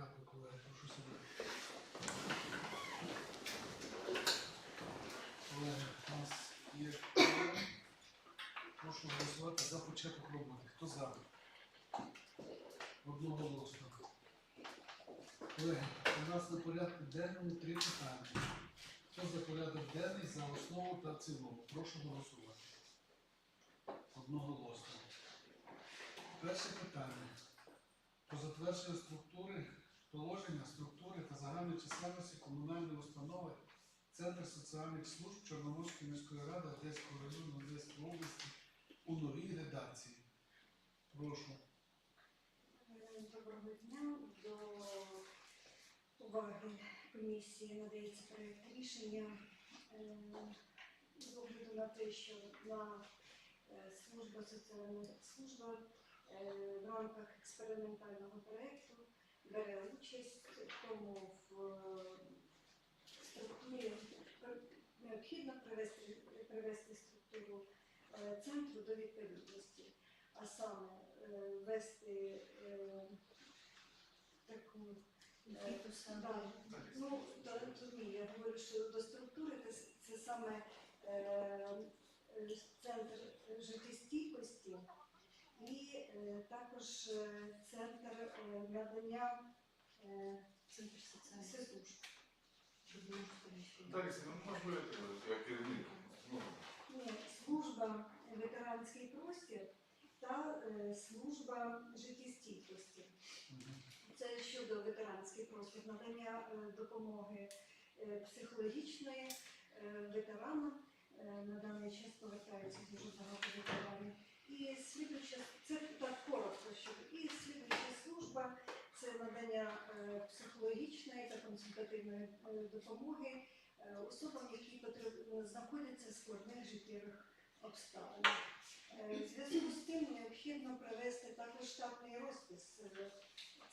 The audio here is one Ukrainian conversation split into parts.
Дякую, колеги. Прошу сюди. Колеги, у нас є. Прошу голосувати за початок роботи. Хто за? Одноголосно. Колеги, у нас на порядку денному три питання. Хто за порядок денний за основу та в цілому? Прошу голосувати. Одноголосно. Перше питання. Про затвердження структури, положення, структури та загальної чисельності комунальної установи Центр соціальних служб Чорноморської міської ради Одеського району Одеської області у новій редакції. Прошу. Доброго дня. До уваги комісії надається проєкт рішення е, з огляду на те, що на е, служба соціальна служба е, в рамках експериментального проєкту бере участь, тому в е, структурі необхідно привести, привести структуру е, центру до відповідності, а саме е, ввести е, таку? Да. Ну, то, то ні, я говорю, що до структури це, це саме е, центр також е, центр е, надання е, ради. Далі, ну можливо, як керівник. Ну, ні, служба ветеранський простір та е, служба життєстійкості. Це щодо ветеранський простір, надання е, допомоги е, психологічної е, ветеранам. Е, На даний час повертаються дуже багато ветеранів. І слідуюча, це так коротко, що і слідуюча служба це е, психологічної та консультативної е, допомоги е, особам, які знаходяться в складних життєвих обставинах. В зв'язку з тим необхідно провести також штатний розпис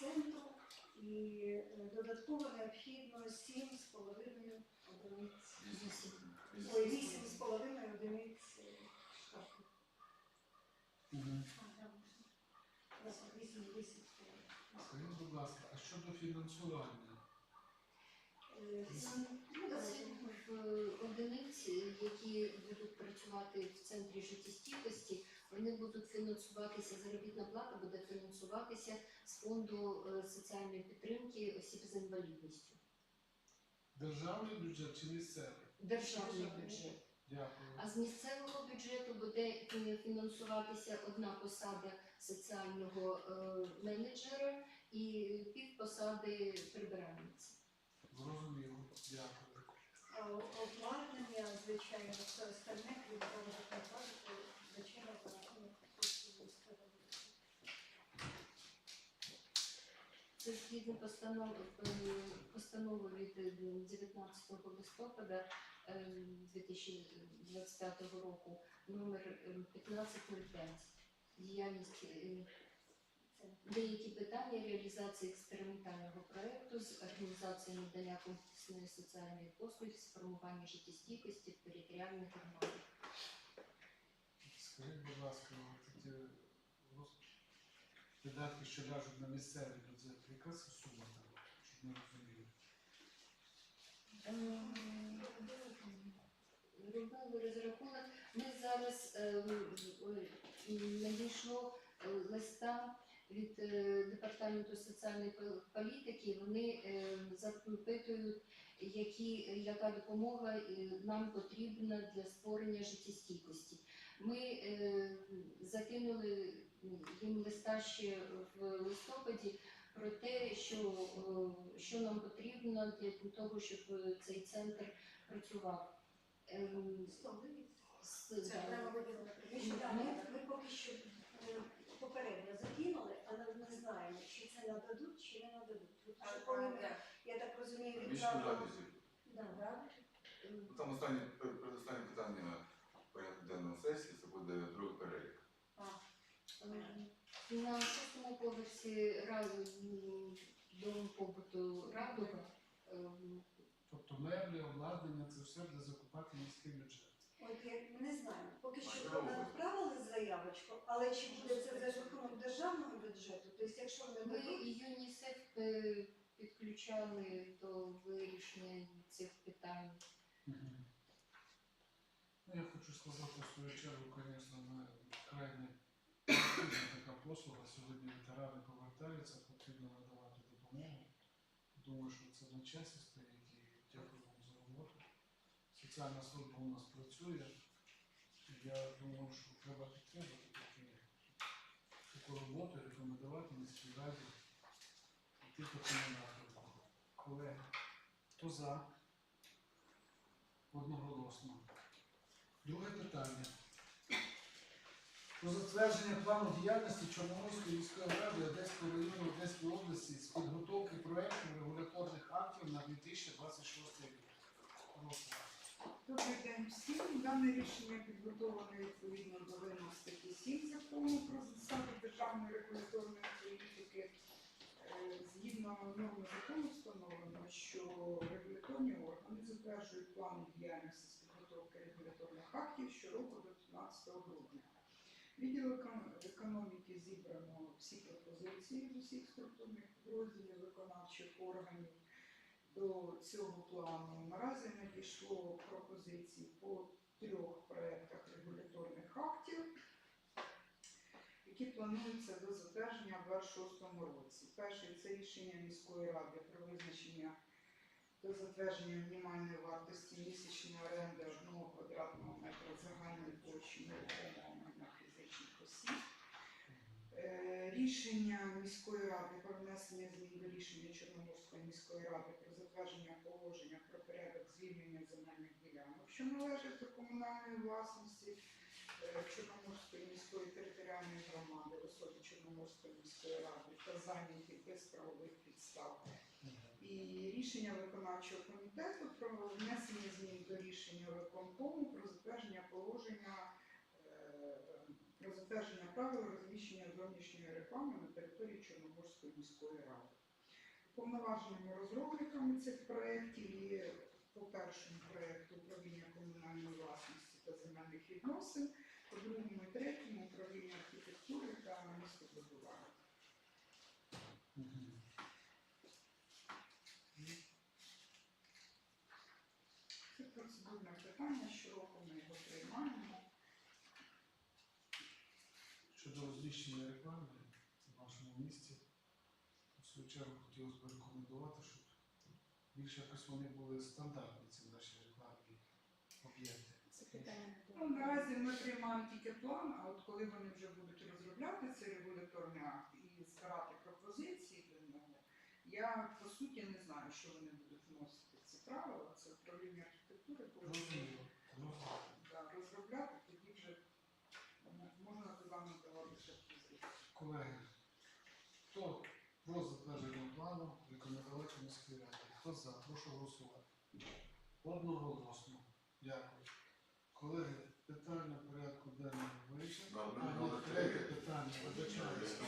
центру і додатково необхідно 7,5 одиниць, ой, 8,5 одиниць Скажіть, будь ласка, а щодо фінансування? Е, Це ну, в одиниці, які будуть працювати в центрі життєстійкості, вони будуть фінансуватися, заробітна плата буде фінансуватися з фонду е, соціальної підтримки осіб з інвалідністю. Державний бюджет чи місцевий? Державний бюджет. Дякую. А з місцевого бюджету буде е, фінансуватися одна посада соціального е, менеджера і півпосади прибиральниці. Зрозуміло. Дякую. А обладнання, звичайно, все остальне, крім того, що там кажете, звичайно, бюджету. Це згідно постанови, е, постанови від е, 19 листопада е, 2025 року номер е, 1505. Діяльність е, Це деякі питання реалізації експериментального проекту з організації надання комплексної соціальної послуги з формування життєстійкості в територіальних громадах. Скажіть, будь ласка, ці роз- видатки, що ляжуть на місцевий бюджет, яка це сума там, щоб ми розуміли? Ем, Робили розрахунок. Ми зараз е, е, надійшло е, листа від е, департаменту соціальної політики. Вони е, запитують, які, яка допомога е, нам потрібна для створення життєстійкості. Ми закинули їм листа ще в листопаді про те, що, що нам потрібно для того, щоб цей центр працював. Ем, Столиць. Це приміщення. Ми, ми поки що е, попередньо закинули, але не знаємо, чи це нададуть, чи не нададуть. Тому що коли ми, я так розумію, відправили. Да, да. Ну, Там останнє, передостаннє питання порядку денного сесії, це буде другий перелік. ем, На шостому поверсі ради м, дому побуту Радуга ем, Тобто меблі, обладнання, це все буде закупати міський бюджет. От я не знаю. Поки що ми відправили заявочку, але чи буде це за рахунок державного бюджету? Тобто, якщо вони ми дадуть, ЮНІСЕФ е, підключали до вирішення цих питань. Мгм. Ну, я хочу сказати, в свою чергу, звісно, ми крайне потрібна така послуга. Сьогодні ветерани повертаються, потрібно надавати допомогу. Думаю, що це на часі стоїть і дякую вам за роботу. Соціальна служба у нас працює. Я думаю, що треба підтримати такі, таку роботу, рекомендувати міській раді йти по цьому напрямку. Колеги, хто за? Одноголосно. Друге питання. Про затвердження плану діяльності Чорноморської міської ради Одеського району Одеської області з підготовки проєктів регуляторних актів на 2026 рік. Добрий день всім. Дане рішення підготовлене відповідно до вимог статті 7 закону про засади державної регуляторної політики. Е, Згідно норми закону встановлено, що регуляторні органи затверджують плани діяльності з підготовки регуляторних актів щороку до 15 грудня. Відділ економ- економіки зібрано всі пропозиції з усіх структурних підрозділів виконавчих органів до цього плану. Наразі надійшло пропозиції по трьох проєктах регуляторних актів, які плануються до затвердження в 2026 році. Перший це рішення міської ради про визначення до затвердження мінімальної вартості місячної оренди 1 квадратного метра загальної площі нерухомого майна фізичних осіб. Е, Рішення міської ради про внесення змін до рішення Чорноморської міської ради про затвердження положення про порядок звільнення земельних ділянок, що належать до комунальної власності е, Чорноморської міської територіальної громади в особі Чорноморської міської ради та зайняті без правових підстав. І рішення виконавчого комітету про внесення змін до рішення виконкому про затвердження положення про затвердження правил розміщення зовнішньої реклами на території Чорноморської міської ради. Повноваженими розробниками цих проєктів є по першому проєкту управління комунальної власності та земельних відносин, по другому і третьому управління архітектури та містобудування. Це процедурне питання, щороку ми його приймаємо. Щодо розміщення реклами в нашому місті, в свою чергу хотілося б рекомендувати, щоб більше якось вони були стандартні, ці наші рекламні об'єкти. Ну, наразі ми приймаємо тільки план, а от коли вони вже будуть розробляти цей регуляторний акт і збирати пропозиції до нього, я по суті не знаю, що вони будуть вносити ці правила. Це управління архітектури буде Розуміло. Зрозуміло. да, розробляти, тоді вже м- можна туди надавати ще позиції. Колеги, хто про затвердження плану рекомендувати міській раді? Хто за? Прошу голосувати. Одноголосно. Дякую. Колеги, питання порядку денного вирішено. Ну, третє питання. Вибачаюся.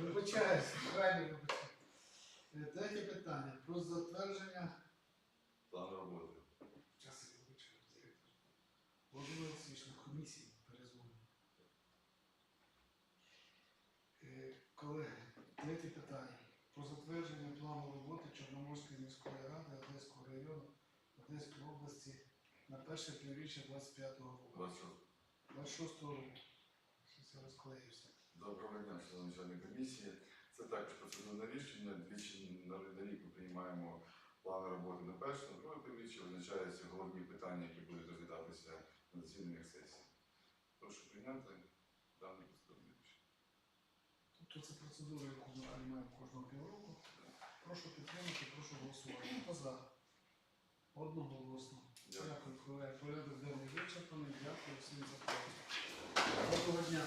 Вибачаюся, крайне вибачаюся. Е, Третє питання про затвердження План роботи. Часи вибачаю, директор. Володимир Олексійович, на комісії перезвонив. Е, Колеги, третє питання. Про затвердження плану роботи Чорноморської міської ради Одеського району Одеської області на перше півріччя 25-го року. 26. 26-го року. Щось я розклеївся. Доброго дня, шановні члени комісії. Це також процедурне рішення. Двічі на на рік ми приймаємо плани роботи на перше, на друге півріччя визначаються головні питання, які будуть розглядатися на засіданнях сесії. Прошу прийняти дане процедурне рішення. Тобто це процедура, яку ми приймаємо кожного півроку. Прошу підтримати, прошу голосувати. Хто за? Одноголосно. Дякую. Колеги. Порядок денний вичерпаний. Дякую всім за увагу. Доброго дня.